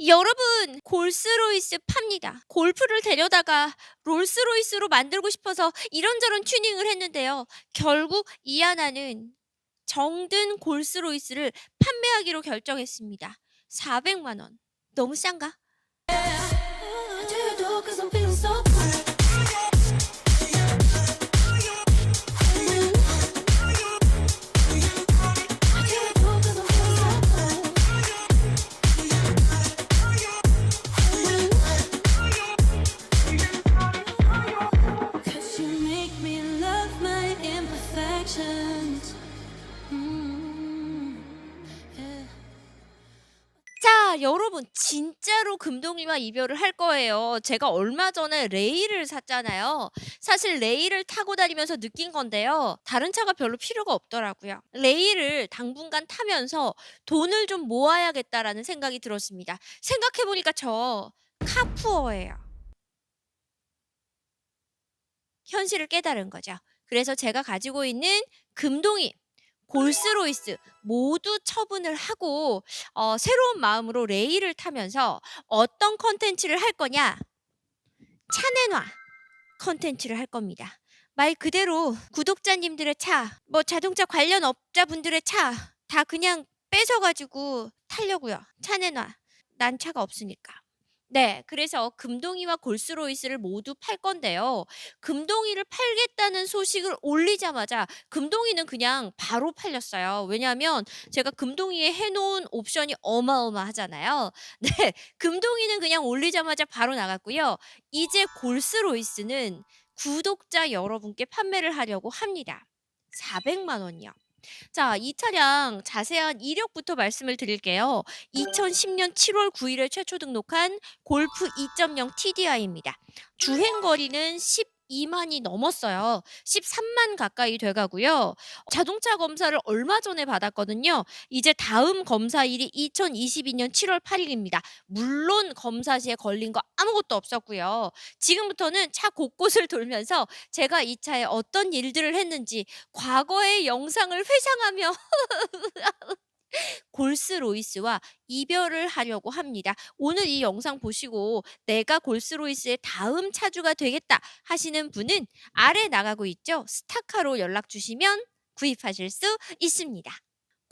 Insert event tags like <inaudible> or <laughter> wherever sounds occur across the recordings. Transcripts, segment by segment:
여러분, 골스로이스 팝니다. 골프를 데려다가 롤스로이스로 만들고 싶어서 이런저런 튜닝을 했는데요. 결국 이하나는 정든 골스로이스를 판매하기로 결정했습니다. 400만 원. 너무 싼가? 금동이와 이별을 할 거예요. 제가 얼마 전에 레이를 샀잖아요. 사실 레이를 타고 다니면서 느낀 건데요. 다른 차가 별로 필요가 없더라고요. 레이를 당분간 타면서 돈을 좀 모아야겠다라는 생각이 들었습니다. 생각해보니까 저 카푸어예요. 현실을 깨달은 거죠. 그래서 제가 가지고 있는 금동이, 골스로이스 모두 처분을 하고 어, 새로운 마음으로 레이를 타면서 어떤 컨텐츠를 할 거냐? 차내놔 컨텐츠를 할 겁니다. 말 그대로 구독자님들의 차, 뭐 자동차 관련 업자분들의 차 다 그냥 뺏어가지고 타려고요. 차내놔. 난 차가 없으니까. 네, 그래서 금동이와 골스로이스를 모두 팔 건데요. 금동이를 팔겠다는 소식을 올리자마자 금동이는 그냥 바로 팔렸어요. 왜냐하면 제가 금동이에 해놓은 옵션이 어마어마하잖아요. <laughs> 네, 금동이는 그냥 올리자마자 바로 나갔고요. 이제 골스로이스는 구독자 여러분께 판매를 하려고 합니다. 400만 원이요. 자, 이 차량 자세한 이력부터 말씀을 드릴게요. 2010년 7월 9일에 최초 등록한 골프 2.0 TDI입니다. 주행 거리는 12만이 넘었어요. 13만 가까이 돼가고요. 자동차 검사를 얼마 전에 받았거든요. 이제 다음 검사일이 2022년 7월 8일입니다. 물론 검사 시에 걸린 거 아무것도 없었고요. 지금부터는 차 곳곳을 돌면서 제가 이 차에 어떤 일들을 했는지 과거의 영상을 회상하며 <laughs> 골스 로이스와 이별을 하려고 합니다. 오늘 이 영상 보시고 내가 골스 로이스의 다음 차주가 되겠다 하시는 분은 아래 나가고 있죠. 스타카로 연락 주시면 구입하실 수 있습니다.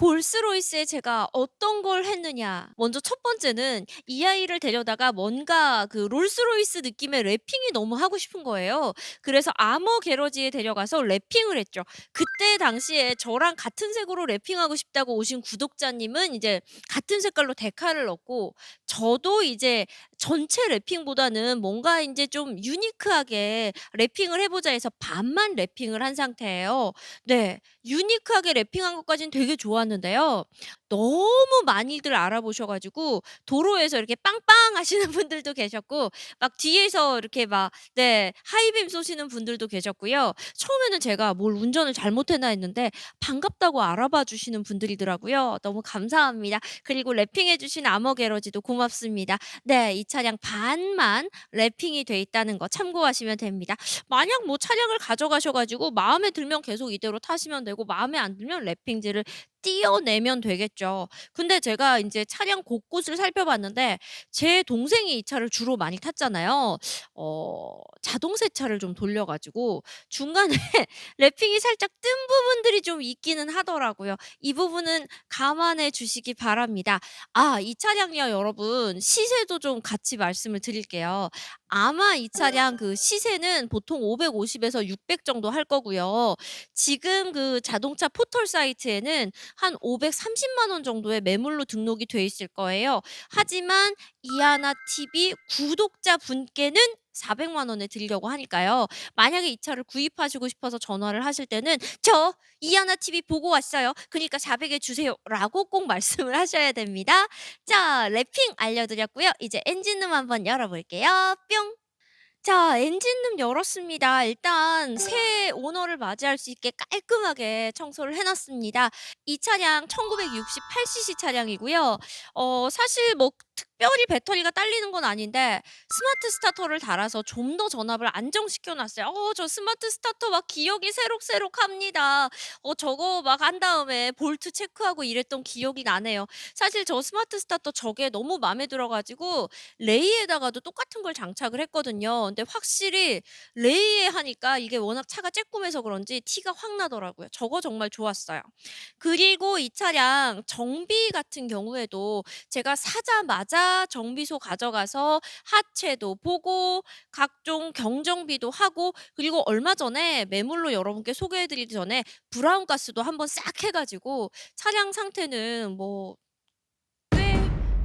골스로이스에 제가 어떤 걸 했느냐. 먼저 첫 번째는 이 아이를 데려다가 뭔가 그 롤스로이스 느낌의 랩핑이 너무 하고 싶은 거예요. 그래서 아머 게러지에 데려가서 랩핑을 했죠. 그때 당시에 저랑 같은 색으로 랩핑하고 싶다고 오신 구독자님은 이제 같은 색깔로 데칼을 넣고 저도 이제 전체 랩핑보다는 뭔가 인제 좀 유니크하게 랩핑을 해 보자 해서 반만 랩핑을 한 상태예요. 네. 유니크하게 랩핑한 것까진 되게 좋았는데요. 너무 많이들 알아보셔 가지고 도로에서 이렇게 빵빵 하시는 <laughs> 분들도 계셨고 막 뒤에서 이렇게 막 네 하이빔 쏘시는 분들도 계셨고요. 처음에는 제가 '뭘 운전을 잘못했나.' 했는데 반갑다고 알아봐 주시는 분들이더라고요. 너무 감사합니다. 그리고 랩핑해 주신 아머 게러지도 고맙습니다. 네. 이 차량 반만 랩핑이 돼 있다는 거 참고하시면 됩니다. 만약 뭐 차량을 가져가셔 가지고 마음에 들면 계속 이대로 타시면 되고 마음에 안 들면 랩핑지를 띄어내면 되겠죠. 근데 제가 인제 차량 곳곳을 살펴봤는데 제 동생이 이 차를 주로 많이 탔잖아요. 어 자동 세차를 좀 돌려 가지고 중간에 <laughs> 랩핑이 살짝 뜬 부분들이 좀 있기는 하더라고요. 이 부분은 감안해 주시기 바랍니다. 아 이 차량요 여러분 시세도 좀 같이 말씀을 드릴게요. 아마 이 차량 그 시세는 보통 550 에서 600 정도 할 거고요. 지금 그 자동차 포털 사이트에는 한 530만 원 정도의 매물로 등록이 돼 있을 거예요. 하지만 이하나 TV 구독자 분께는 400만 원에 드리려고 하니까요. 만약에 이 차를 구입하시고 싶어서 전화를 하실 때는 "저 이하나 TV 보고 왔어요. 그니까 400에 주세요."라고 꼭 말씀을 하셔야 됩니다. 자 랩핑 알려 드렸고요. 이제 엔진룸 한번 열어 볼게요. 뿅. 자 엔진룸 열었습니다. 일단 새 오너를 맞이할 수 있게 깔끔하게 청소를 해 놨습니다. 이 차량 1968cc 차량이고요. 어 사실 뭐 특별히 배터리가 딸리는 건 아닌데 스마트 스타터를 달아서 좀 더 전압을 안정시켜 놨어요. 어 저 스마트 스타터 막 기억이 새록새록합니다. 어 저거 막 한 다음에 볼트 체크하고 이랬던 기억이 나네요. 사실 저 스마트 스타터 저게 너무 마음에 들어 가지고 레이에다가도 똑같은 걸 장착을 했거든요. 근데 확실히 레이에 하니까 이게 워낙 차가 쬐끔해서 그런지 티가 확 나더라고요. 저거 정말 좋았어요. 그리고 이 차량 정비 같은 경우에도 제가 사자마자 정비소 가져가서 하체도 보고 각종 경정비도 하고 그리고 얼마 전에 매물로 여러분께 소개해 드리기 전에 브라운 가스도 한번 싹 해 가지고 차량 상태는 뭐꽤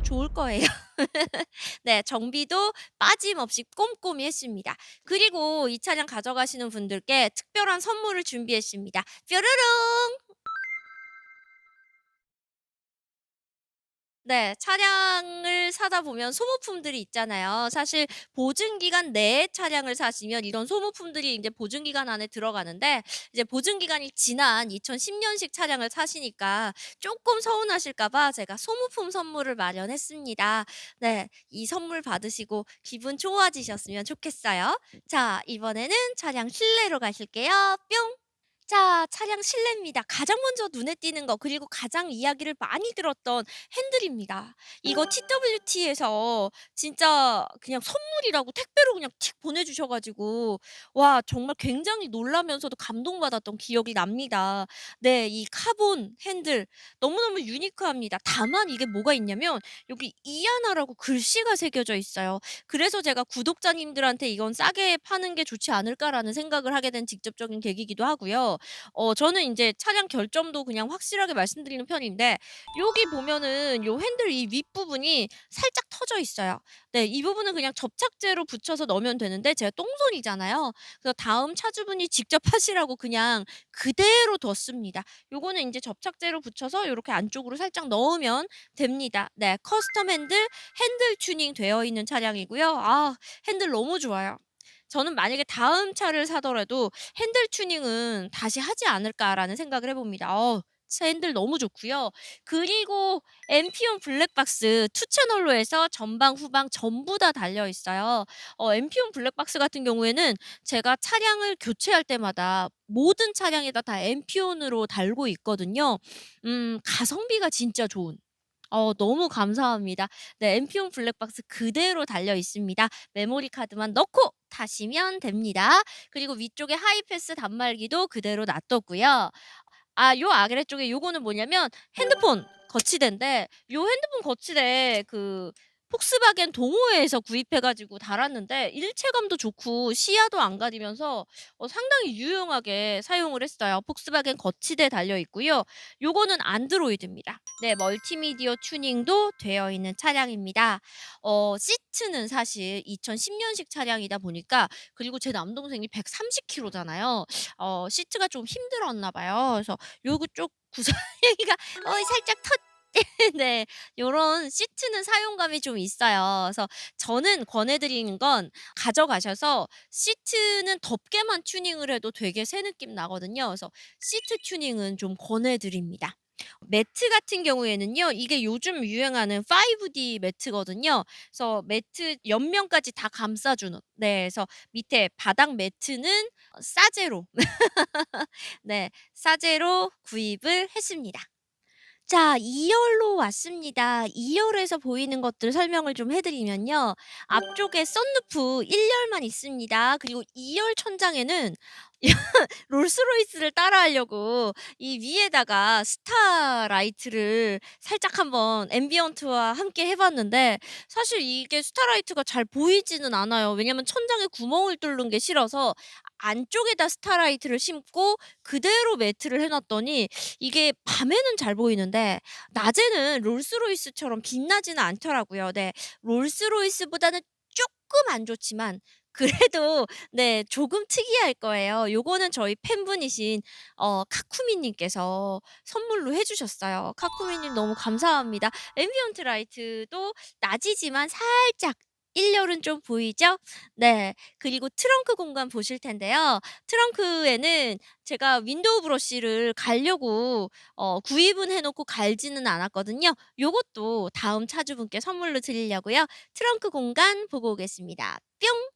좋을 거예요. <laughs> 네. 정비도 빠짐없이 꼼꼼히 했습니다. 그리고 이 차량 가져가시는 분들께 특별한 선물을 준비했습니다. 뾰로롱. 네. 차량을 사다 보면 소모품들이 있잖아요. 사실 보증 기간 내에 차량을 사시면 이런 소모품들이 인제 보증 기간 안에 들어가는데 이제 보증 기간이 지난 2010년식 차량을 사시니까 쪼끔 서운하실까 봐 제가 소모품 선물을 마련했습니다. 네. 이 선물 받으시고 기분 좋아지셨으면 좋겠어요. 자 이번에는 차량 실내로 가실게요. 뿅. 자 차량 실내입니다. 가장 먼저 눈에 띄는 거 그리고 가장 이야기를 많이 들었던 핸들입니다. 이거 TWT에서 진짜 그냥 선물이라고 택배로 그냥 틱 보내 주셔 가지고 와 정말 굉장히 놀라면서도 감동받았던 기억이 납니다. 네. 이 카본 핸들 너무너무 유니크합니다. 다만 이게 뭐가 있냐면 여기 이하나라고 글씨가 새겨져 있어요. 그래서 제가 '구독자님들한테 이건 싸게 파는 게 좋지 않을까.'라는 생각을 하게 된 직접적인 계기이기도 하고요. 어 저는 인제 차량 결점도 그냥 확실하게 말씀드리는 편인데 여기 보면은 요 핸들 이 윗부분이 살짝 터져 있어요. 네. 이 부분은 그냥 접착제로 붙여서 넣으면 되는데 제가 똥손이잖아요. 그래서 다음 차주분이 직접 <laughs> 하시라고 그냥 그대로 뒀습니다. 요거는 인제 접착제로 붙여서 요렇게 안쪽으로 살짝 넣으면 됩니다. 네. 커스텀 핸들, 핸들 튜닝 되어 있는 차량이고요. 아 핸들 너무 좋아요. 저는 만약에 다음 차를 사더라도 '핸들 튜닝은 다시 하지 않을까.'라는 생각을 해 봅니다. 어새 핸들 너무 좋고요. 그리고 엠피온 블랙박스 2 채널로 해서 전방 후방 전부 다 달려 있어요. 어 엠피온 블랙박스 같은 경우에는 제가 차량을 교체할 때마다 모든 차량에다 다 엠피온으로 달고 있거든요. 음 가성비가 진짜 좋은 어 너무 감사합니다. 네. 엠피온 블랙박스 그대로 달려 있습니다. 메모리 카드만 넣고 타시면 됩니다. 그리고 위쪽에 하이패스 단말기도 그대로 놔뒀고요. 아 요 아래쪽에 요거는 뭐냐면 핸드폰 거치대인데 요 핸드폰 거치대 그 폭스바겐 동호회에서 구입해 가지고 달았는데 일체감도 좋고 시야도 안 가리면서 어 상당히 유용하게 사용을 했어요. 폭스바겐 거치대에 달려 있고요. 요거는 안드로이드입니다. 네. 멀티미디어 튜닝도 되어 있는 차량입니다. 어 시트는 사실 2010년식 차량이다 보니까 그리고 제 남동생이 130 킬로잖아요. 어 시트가 좀 힘들었나 봐요. 그래서 요거 쪽 구성이가 <laughs> 어 살짝 텄 <laughs> 네. 요런 시트는 사용감이 좀 있어요. 그래서 저는 권해 드리는 건 가져가셔서 시트는 덥게만 튜닝을 해도 되게 새 느낌 나거든요. 그래서 시트 튜닝은 좀 권해 드립니다. 매트 같은 경우에는요. 이게 요즘 유행하는 5D 매트거든요. 그래서 매트 옆면까지 다 감싸 주는 네 그래서 밑에 바닥 매트는 어 싸제로 <laughs> 네 싸제로 구입을 했습니다. 자 2 열로 왔습니다. 2 열에서 보이는 것들 설명을 좀 해 드리면요. 앞쪽에 선루프 1 열만 있습니다. 그리고 2 열 천장에는 <laughs> 롤스로이스를 따라 하려고 이 위에다가 스타 라이트를 살짝 한번 앰비언트와 함께 해 봤는데 사실 이게 스타 라이트가 잘 보이지는 않아요. 왜냐면 천장에 구멍을 뚫는 게 싫어서 안쪽에다 스타라이트를 심고 그대로 매트를 해 놨더니 이게 밤에는 잘 보이는데 낮에는 롤스로이스처럼 빛나지는 않더라고요. 네. 롤스로이스보다는 쪼끔 안 좋지만 그래도 네 조금 특이할 거예요. 요거는 저희 팬분이신 어 카쿠미 님께서 선물로 해 주셨어요. 카쿠미 님 너무 감사합니다. 앰비언트 라이트도 낮이지만 살짝 1열은 좀 보이죠? 네. 그리고 트렁크 공간 보실 텐데요. 트렁크에는 제가 윈도우 브러쉬를 갈려고 어 구입은 해 놓고 갈지는 않았거든요. 요것도 다음 차주분께 선물로 드리려고요. 트렁크 공간 보고 오겠습니다. 뿅.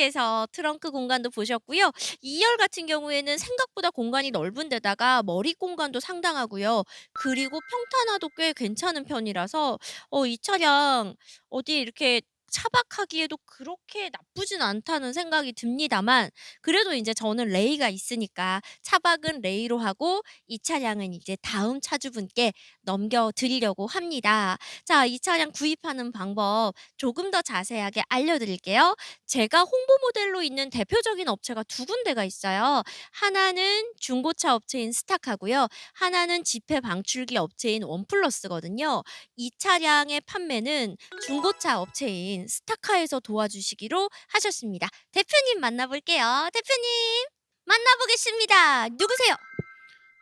네. 이렇게 해서 트렁크 공간도 보셨고요. 2열 같은 경우에는 생각보다 공간이 넓은 데다가 머리 공간도 상당하고요. 그리고 평탄화도 꽤 괜찮은 편이라서 어 이 차량 어디에 이렇게 차박하기에도 그렇게 나쁘진 않다는 생각이 듭니다만 그래도 인제 저는 레이가 있으니까 차박은 레이로 하고 이 차량은 이제 다음 차주분께 넘겨 드리려고 합니다. 자 이 차량 구입하는 방법 조금 더 자세하게 알려드릴게요. 제가 홍보 모델로 있는 대표적인 업체가 두 군데가 있어요. 하나는 중고차 업체인 스타카고요. 하나는 지폐 방출기 업체인 원플러스거든요. 이 차량의 판매는 중고차 업체인 스타카에서 도와주시기로 하셨습니다. 대표님 만나볼게요. 대표님 만나보겠습니다. 누구세요?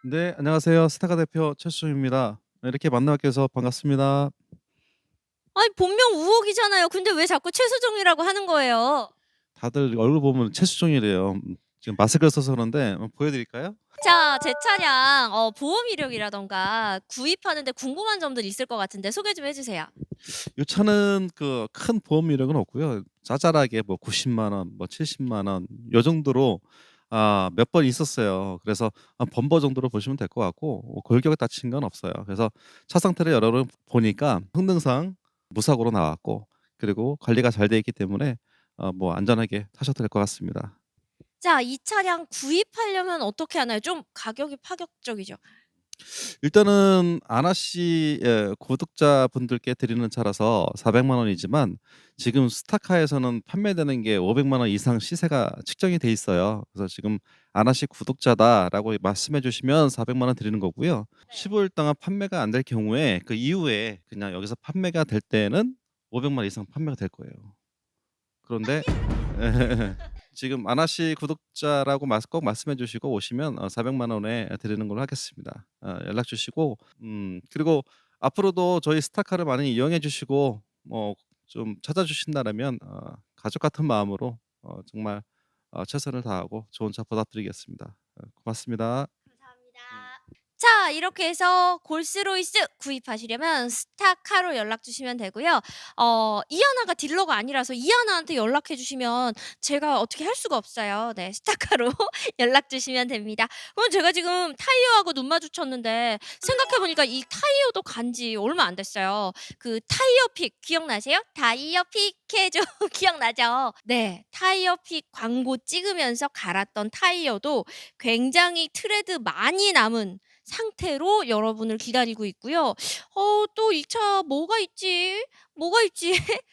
네, 안녕하세요. 스타카 대표 최수종입니다. 이렇게 만나게 해서 반갑습니다. 아니 본명 우옥이잖아요. 근데 왜 자꾸 최수종이라고 하는 거예요? 다들 얼굴 보면 최수종이래요. 음, 지금 마스크를 써서 그런데 한번 보여드릴까요? 자, 제 차량 어 보험 이력이라던가 구입하는데 궁금한 점들 있을 것 같은데 소개 좀 해주세요. 이 차는 그 큰 보험 이력은 없고요. 짜잘하게 뭐 90만 원, 뭐 70만 원, 요 정도로 아, 몇 번 있었어요. 그래서 한 범버 정도로 보시면 될 것 같고 뭐 골격에 다친 건 없어요. 그래서 차 상태를 여러 번 보니까 성능상 무사고로 나왔고 그리고 관리가 잘 돼 있기 때문에 어, 뭐 안전하게 타셔도 될 것 같습니다. 자, 이 차량 구입하려면 어떻게 하나요? 좀 가격이 파격적이죠. 일단은 아나 씨 예, 구독자분들께 드리는 차라서 400만 원이지만 지금 스타카에서는 판매되는 게 500만 원 이상 시세가 측정이 돼 있어요. 그래서 지금 아나 씨 구독자다라고 말씀해 주시면 400만 원 드리는 거고요. 네. 15일 동안 판매가 안 될 경우에 그 이후에 그냥 여기서 판매가 될 때는 500만 원 이상 판매가 될 거예요. 그런데 <laughs> 지금 아나 씨 구독자라고 말- 꼭 말씀해 주시고 오시면 어, 400만 원에 드리는 걸로 하겠습니다. 어, 연락 주시고 음, 그리고 앞으로도 저희 스타카를 많이 이용해 주시고 뭐 좀 찾아주신다면 어, 가족 같은 마음으로 어, 정말 어, 최선을 다하고 좋은 차 보답드리겠습니다. 어, 고맙습니다. 감사합니다. 자, 이렇게 해서 골스로이스 구입하시려면 스타카로 연락 주시면 되고요. 어, 이하나가 딜러가 아니라서 이하나한테 연락해 주시면 제가 어떻게 할 수가 없어요. 네, 스타카로 <laughs> 연락 주시면 됩니다. 그럼 제가 지금 타이어하고 눈 마주쳤는데 생각해 보니까 이 타이어도 간지 얼마 안 됐어요. 그 타이어 픽 기억나세요? 타이어 픽 해줘 <laughs> <laughs> 기억나죠? 네, 타이어 픽 광고 찍으면서 갈았던 타이어도 굉장히 트레드 많이 남은 상 태로 여러분을 기다리고 있고요. 어, 또이차 뭐가 있지? 뭐가 있지? <laughs>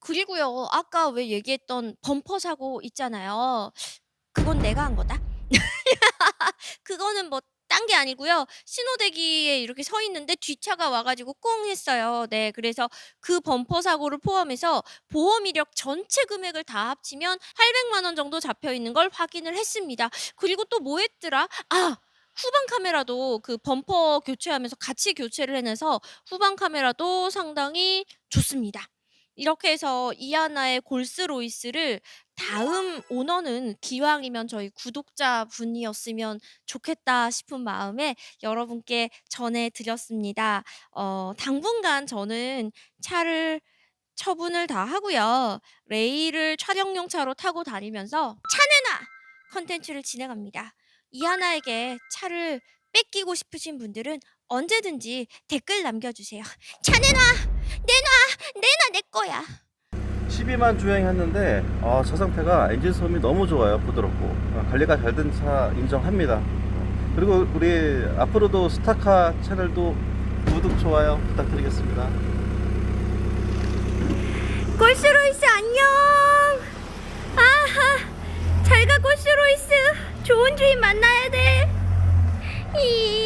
그리고요. 아까 왜 얘기했던 범퍼 사고 있잖아요. 그건 내가 한 거다. <laughs> 그거는 뭐 딴 게 아니고요. 신호대기에 이렇게 서 있는데 뒷차가 와 가지고 꽁 했어요. 네. 그래서 그 범퍼 사고를 포함해서 보험 이력 전체 금액을 다 합치면 800만 원 정도 잡혀 있는 걸 확인을 했습니다. 그리고 또 뭐 했더라? 아, 후방 카메라도 그 범퍼 교체하면서 같이 교체를 해내서 후방 카메라도 상당히 좋습니다. 이렇게 해서 이하나의 골스 로이스를 다음 오너는 기왕이면 저희 구독자 분이었으면 좋겠다 싶은 마음에 여러분께 전해 드렸습니다. 어, 당분간 저는 차를 처분을 다 하고요. 레이를 촬영용 차로 타고 다니면서 차내놔 컨텐츠를 진행합니다. 이하나에게 차를 뺏기고 싶으신 분들은 언제든지 댓글 남겨주세요. <laughs> 차 내놔! 내놔! 내놔 내 거야! 12만 주행했는데 어, 차 상태가 엔진 소음이 너무 좋아요. 부드럽고 어, 관리가 잘 된 차 인정합니다. 그리고 우리 앞으로도 스타카 채널도 구독 좋아요 부탁드리겠습니다. 주인 만나야 돼. 이.